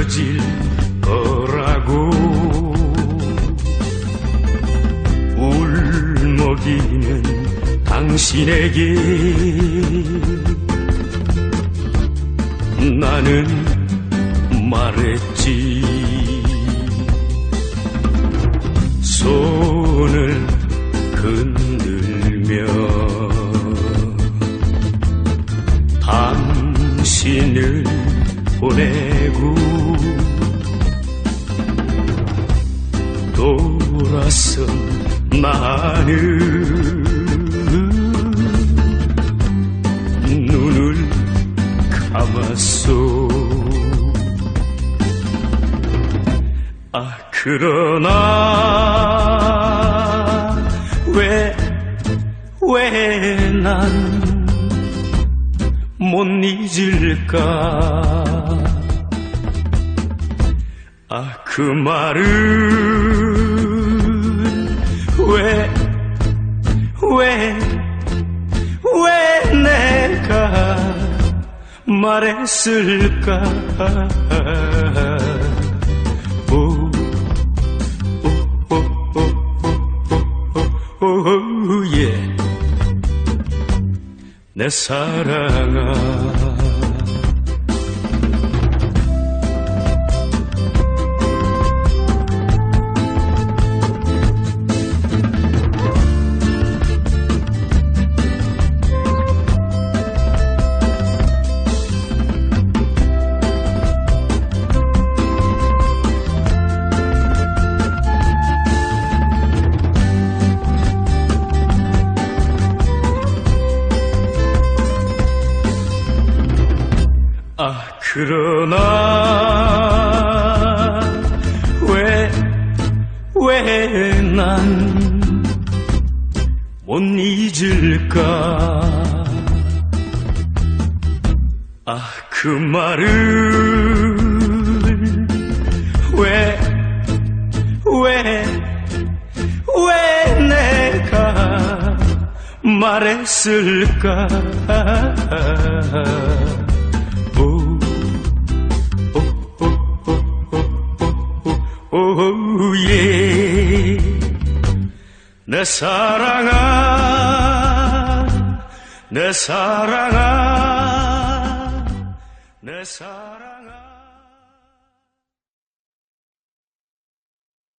잊혀질 거라고. 울먹이는 당신에게 나는 말했지. 손을 흔들며 당신을 보내 나는 눈을 감았소. 아 그러나 왜 왜 난 못 잊을까? 아 그 말은 말했을까? 오, 오, 오, 오, 예. 내 사랑아. 아 그러나 왜 왜 난 못 잊을까 아 그 말은 왜 왜, 왜 내가 말했을까? 오, 오, 오, 예. 내 사랑아, 내 사랑아, 내 사랑아.